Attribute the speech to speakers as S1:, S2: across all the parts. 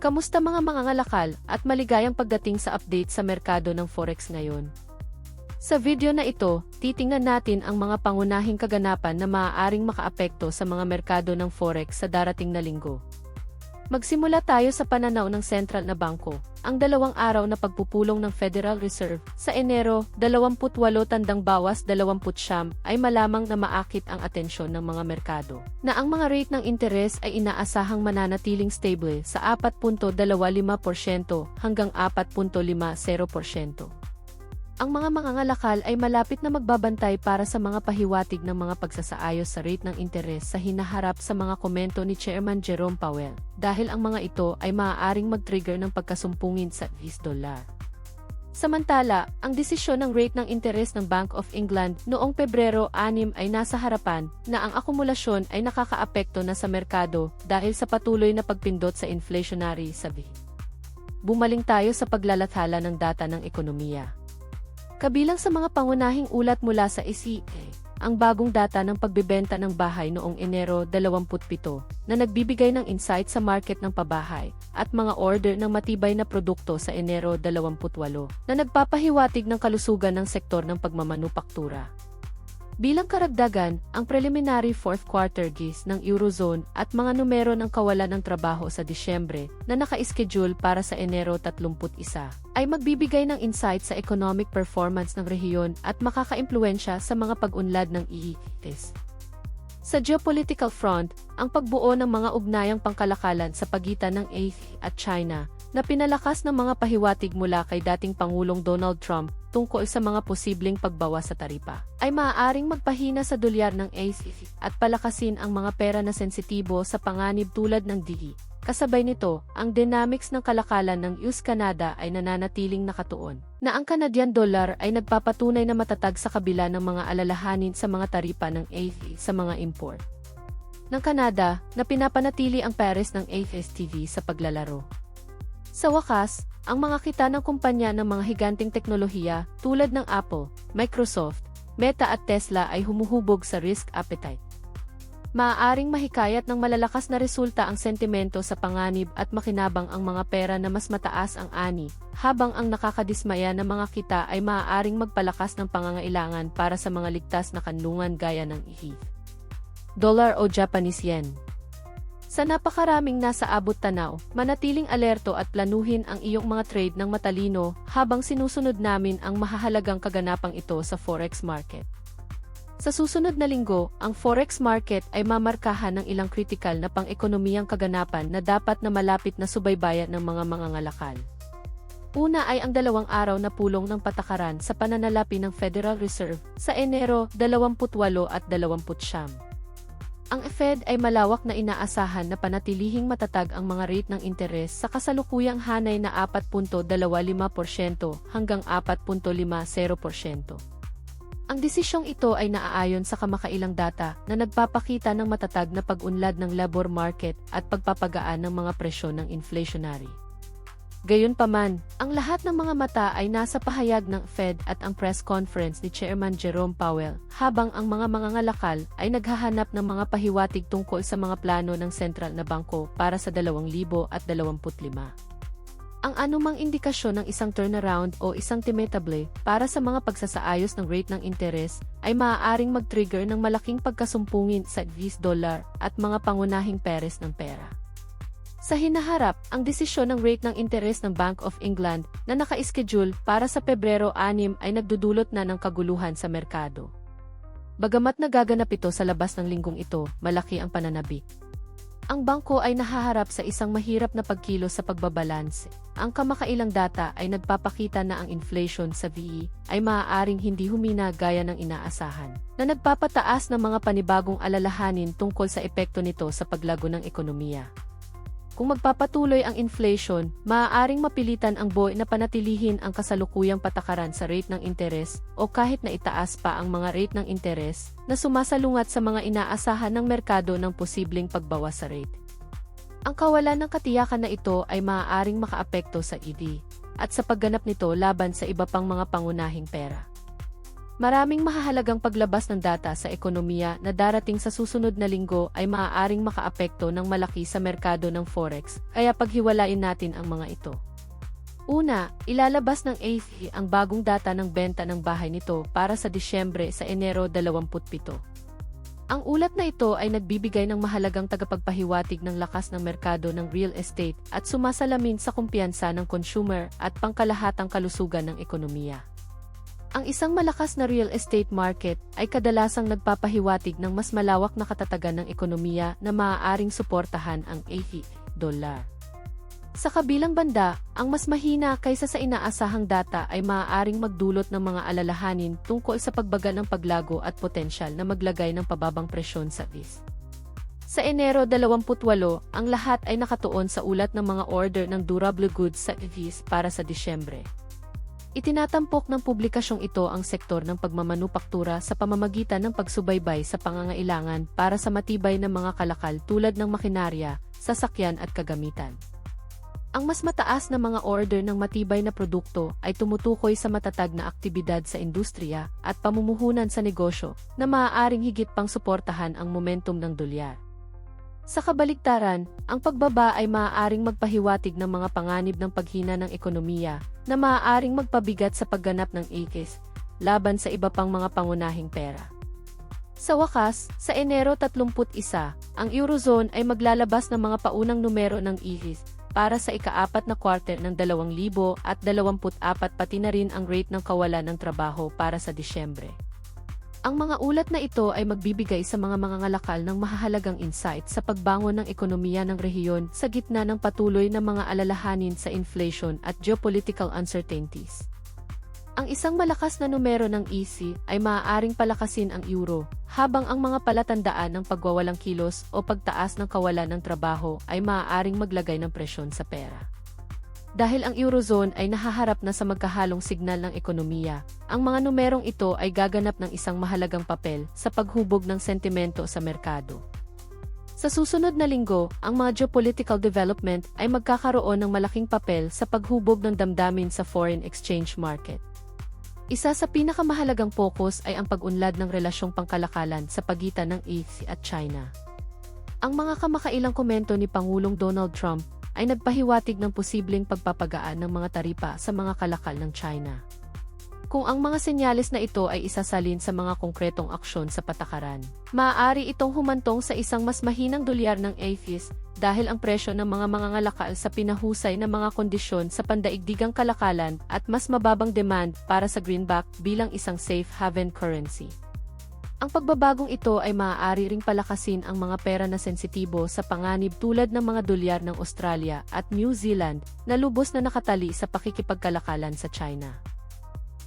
S1: Kamusta mga mangangalakal at maligayang pagdating sa update sa merkado ng Forex ngayon? Sa video na ito, titingnan natin ang mga pangunahing kaganapan na maaaring makaapekto sa mga merkado ng Forex sa darating na linggo. Magsimula tayo sa pananaw ng sentral na bangko, ang dalawang araw na pagpupulong ng Federal Reserve sa Enero 28 tandang bawas 20 siyam ay malamang na maakit ang atensyon ng mga merkado na ang mga rate ng interes ay inaasahang mananatiling stable sa 4.25% hanggang 4.50%. Ang mga mangangalakal ay malapit na magbabantay para sa mga pahiwatig ng mga pagsasaayos sa rate ng interes sa hinaharap sa mga komento ni Chairman Jerome Powell dahil ang mga ito ay maaaring mag-trigger ng pagkasumpungin sa US dollar. Samantala, ang desisyon ng rate ng interes ng Bank of England noong Pebrero 6 ay nasa harapan na ang akumulasyon ay nakakaapekto na sa merkado dahil sa patuloy na pagpindot sa inflationary sabi. Bumaling tayo sa paglalathala ng data ng ekonomiya. Kabilang sa mga pangunahing ulat mula sa ECA, ang bagong data ng pagbebenta ng bahay noong Enero 27 na nagbibigay ng insight sa market ng pabahay at mga order ng matibay na produkto sa Enero 28 na nagpapahiwatig ng kalusugan ng sektor ng pagmamanupaktura. Bilang karagdagan, ang preliminary fourth quarter GIS ng Eurozone at mga numero ng kawalan ng trabaho sa Disyembre na naka-schedule para sa Enero 31 ay magbibigay ng insight sa economic performance ng rehiyon at makakaimpluensya sa mga pag-unlad ng EETs. Sa geopolitical front, ang pagbuo ng mga ugnayang pangkalakalan sa pagitan ng AIF at China na pinalakas ng mga pahiwatig mula kay dating Pangulong Donald Trump tungkol sa mga posibleng pagbawas sa taripa, ay maaaring magpahina sa dolyar ng ACE at palakasin ang mga pera na sensitibo sa panganib tulad ng DE. Kasabay nito, ang dynamics ng kalakalan ng US-Canada ay nananatiling nakatuon, na ang Canadian dollar ay nagpapatunay na matatag sa kabila ng mga alalahanin sa mga taripa ng ACE sa mga import ng Canada na pinapanatili ang pares ng AFSTV sa paglalaro. Sa wakas, ang mga kita ng kumpanya ng mga higanting teknolohiya tulad ng Apple, Microsoft, Meta at Tesla ay humuhubog sa risk appetite. Maaaring mahikayat ng malalakas na resulta ang sentimento sa panganib at makinabang ang mga pera na mas mataas ang ani, habang ang nakakadismaya na mga kita ay maaaring magpalakas ng pangangailangan para sa mga ligtas na kanlungan gaya ng IHI. Dollar o Japanese Yen sa napakaraming nasa abot tanaw, manatiling alerto at planuhin ang iyong mga trade ng matalino habang sinusunod namin ang mahahalagang kaganapang ito sa forex market. Sa susunod na linggo, ang forex market ay mamarkahan ng ilang kritikal na pang-ekonomiyang kaganapan na dapat na malapit na subaybayan ng mga mangangalakal. Una ay ang dalawang araw na pulong ng patakaran sa pananalapi ng Federal Reserve sa Enero 28 at 29. Ang Fed ay malawak na inaasahan na panatilihing matatag ang mga rate ng interes sa kasalukuyang hanay na 4.25% hanggang 4.50%. Ang desisyong ito ay naaayon sa kamakailang data na nagpapakita ng matatag na pag-unlad ng labor market at pagpapagaan ng mga presyon ng inflationary. Gayunpaman, ang lahat ng mga mata ay nasa pahayag ng Fed at ang press conference ni Chairman Jerome Powell, habang ang mga mangangalakal ay naghahanap ng mga pahiwatig tungkol sa mga plano ng sentral na bangko para sa 2025. Ang anumang indikasyon ng isang turnaround o isang timetable para sa mga pagsasaayos ng rate ng interes ay maaaring mag-trigger ng malaking pagkasumpungin sa US dollar at mga pangunahing peres ng pera. Sa hinaharap, ang desisyon ng rate ng interes ng Bank of England na naka-schedule para sa Pebrero 6 ay nagdudulot na ng kaguluhan sa merkado. Bagamat nagaganap ito sa labas ng linggong ito, malaki ang pananabik. Ang bangko ay nahaharap sa isang mahirap na pagkilos sa pagbabalanse. Ang kamakailang data ay nagpapakita na ang inflation sa VE ay maaaring hindi humina gaya ng inaasahan, na nagpapataas ng mga panibagong alalahanin tungkol sa epekto nito sa paglago ng ekonomiya. Kung magpapatuloy ang inflation, maaaring mapilitan ang BOE na panatilihin ang kasalukuyang patakaran sa rate ng interes o kahit na itaas pa ang mga rate ng interes na sumasalungat sa mga inaasahan ng merkado ng posibleng pagbawas sa rate. Ang kawalan ng katiyakan na ito ay maaaring makaapekto sa ED at sa pagganap nito laban sa iba pang mga pangunahing pera. Maraming mahahalagang paglabas ng data sa ekonomiya na darating sa susunod na linggo ay maaaring makaapekto ng malaki sa merkado ng forex, kaya paghiwalain natin ang mga ito. Una, ilalabas ng AFI ang bagong data ng benta ng bahay nito para sa Disyembre sa Enero 27. Ang ulat na ito ay nagbibigay ng mahalagang tagapagpahiwatig ng lakas ng merkado ng real estate at sumasalamin sa kumpiyansa ng consumer at pangkalahatang kalusugan ng ekonomiya. Ang isang malakas na real estate market ay kadalasang nagpapahiwatig ng mas malawak na katatagan ng ekonomiya na maaaring suportahan ang 80 dollar. Sa kabilang banda, ang mas mahina kaysa sa inaasahang data ay maaaring magdulot ng mga alalahanin tungkol sa pagbaga ng paglago at potensyal na maglagay ng pababang presyon sa VIS. Sa Enero 28, ang lahat ay nakatuon sa ulat ng mga order ng durable goods sa VIS para sa Disyembre. Itinatampok ng publikasyong ito ang sektor ng pagmamanupaktura sa pamamagitan ng pagsubaybay sa pangangailangan para sa matibay na mga kalakal tulad ng makinarya, sasakyan at kagamitan. Ang mas mataas na mga order ng matibay na produkto ay tumutukoy sa matatag na aktibidad sa industriya at pamumuhunan sa negosyo na maaaring higit pang suportahan ang momentum ng dolyar. Sa kabaligtaran, ang pagbaba ay maaaring magpahiwatig ng mga panganib ng paghina ng ekonomiya na maaaring magpabigat sa pagganap ng AKIS laban sa iba pang mga pangunahing pera. Sa wakas, sa Enero 31, ang Eurozone ay maglalabas ng mga paunang numero ng IHIS para sa ikaapat na quarter ng 2024 pati na rin ang rate ng kawalan ng trabaho para sa Disyembre. Ang mga ulat na ito ay magbibigay sa mga mangangalakal ng mahahalagang insight sa pagbangon ng ekonomiya ng rehiyon sa gitna ng patuloy na mga alalahanin sa inflation at geopolitical uncertainties. Ang isang malakas na numero ng EC ay maaaring palakasin ang euro, habang ang mga palatandaan ng pagwawalang kilos o pagtaas ng kawalan ng trabaho ay maaaring maglagay ng presyon sa pera. Dahil ang Eurozone ay nahaharap na sa magkahalong signal ng ekonomiya, ang mga numerong ito ay gaganap ng isang mahalagang papel sa paghubog ng sentimento sa merkado. Sa susunod na linggo, ang mga geopolitical development ay magkakaroon ng malaking papel sa paghubog ng damdamin sa foreign exchange market. Isa sa pinakamahalagang focus ay ang pag-unlad ng relasyong pangkalakalan sa pagitan ng EC at China. Ang mga kamakailang komento ni Pangulong Donald Trump ay nagpahiwatig ng posibleng pagpapagaan ng mga taripa sa mga kalakal ng China. Kung ang mga senyales na ito ay isasalin sa mga konkretong aksyon sa patakaran, maaari itong humantong sa isang mas mahinang dolyar ng AFIS dahil ang presyo ng mga mangangalakal sa pinahusay na mga kondisyon sa pandaigdigang kalakalan at mas mababang demand para sa greenback bilang isang safe haven currency. Ang pagbabagong ito ay maaari ring palakasin ang mga pera na sensitibo sa panganib tulad ng mga dolyar ng Australia at New Zealand na lubos na nakatali sa pakikipagkalakalan sa China.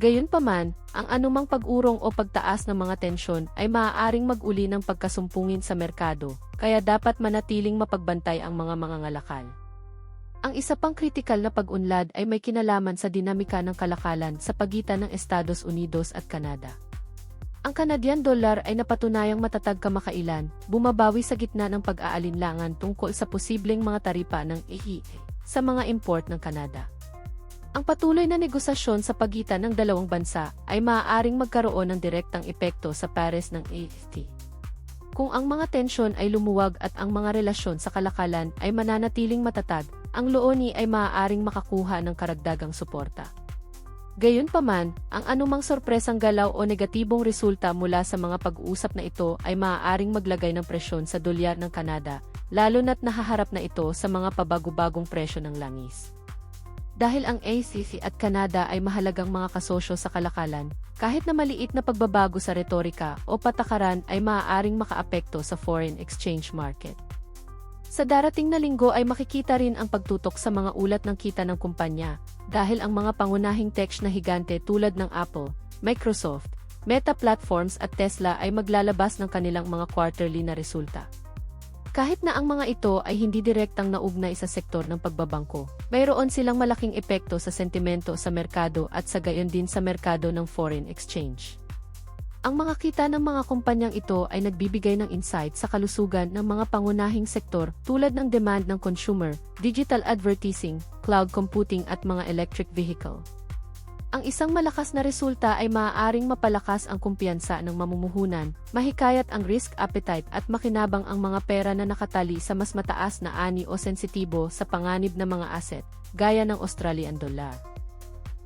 S1: Gayunpaman, ang anumang pag-urong o pagtaas ng mga tensyon ay maaaring mag-uli ng pagkasumpungin sa merkado, kaya dapat manatiling mapagbantay ang mga mangangalakal. Ang isa pang kritikal na pag-unlad ay may kinalaman sa dinamika ng kalakalan sa pagitan ng Estados Unidos at Canada. Ang Canadian dollar ay napatunayang matatag kamakailan, bumabawi sa gitna ng pag-aalinlangan tungkol sa posibleng mga taripa ng EHI sa mga import ng Canada. Ang patuloy na negosasyon sa pagitan ng dalawang bansa ay maaaring magkaroon ng direktang epekto sa pares ng AFT. Kung ang mga tensyon ay lumuwag at ang mga relasyon sa kalakalan ay mananatiling matatag, ang looni ay maaaring makakuha ng karagdagang suporta. Gayunpaman, ang anumang sorpresang galaw o negatibong resulta mula sa mga pag-uusap na ito ay maaaring maglagay ng presyon sa dolyar ng Kanada, lalo na't nahaharap na ito sa mga pabago-bagong presyo ng langis. Dahil ang ACC at Canada ay mahalagang mga kasosyo sa kalakalan, kahit na maliit na pagbabago sa retorika o patakaran ay maaaring makaapekto sa foreign exchange market. Sa darating na linggo ay makikita rin ang pagtutok sa mga ulat ng kita ng kumpanya, dahil ang mga pangunahing tech na higante tulad ng Apple, Microsoft, Meta Platforms at Tesla ay maglalabas ng kanilang mga quarterly na resulta. Kahit na ang mga ito ay hindi direktang naugnay sa sektor ng pagbabangko, mayroon silang malaking epekto sa sentimento sa merkado at sa gayon din sa merkado ng foreign exchange. Ang mga kita ng mga kumpanyang ito ay nagbibigay ng insight sa kalusugan ng mga pangunahing sektor tulad ng demand ng consumer, digital advertising, cloud computing at mga electric vehicle. Ang isang malakas na resulta ay maaaring mapalakas ang kumpiyansa ng mamumuhunan, mahikayat ang risk appetite at makinabang ang mga pera na nakatali sa mas mataas na ani o sensitibo sa panganib na mga asset, gaya ng Australian dollar.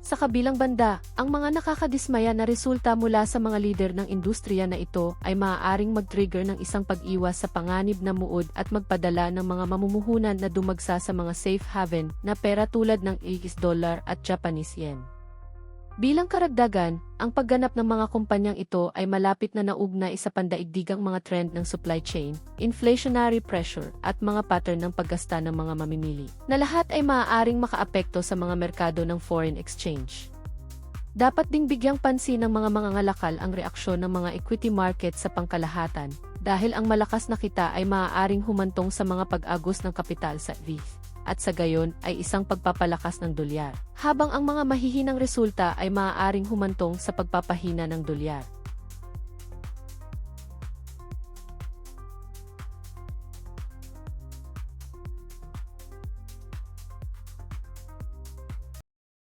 S1: Sa kabilang banda, ang mga nakakadismaya na resulta mula sa mga lider ng industriya na ito ay maaaring mag-trigger ng isang pag-iwas sa panganib na muod at magpadala ng mga mamumuhunan na dumagsa sa mga safe haven na pera tulad ng US dollar at Japanese yen. Bilang karagdagan, ang pagganap ng mga kumpanyang ito ay malapit na naugnay sa pandaigdigang mga trend ng supply chain, inflationary pressure, at mga pattern ng paggasta ng mga mamimili, na lahat ay maaaring makaapekto sa mga merkado ng foreign exchange. Dapat ding bigyang pansin ng mga mangangalakal ang reaksyon ng mga equity market sa pangkalahatan, dahil ang malakas na kita ay maaaring humantong sa mga pag-agos ng kapital sa VIF at sa gayon ay isang pagpapalakas ng dolyar, habang ang mga mahihinang resulta ay maaaring humantong sa pagpapahina ng dolyar.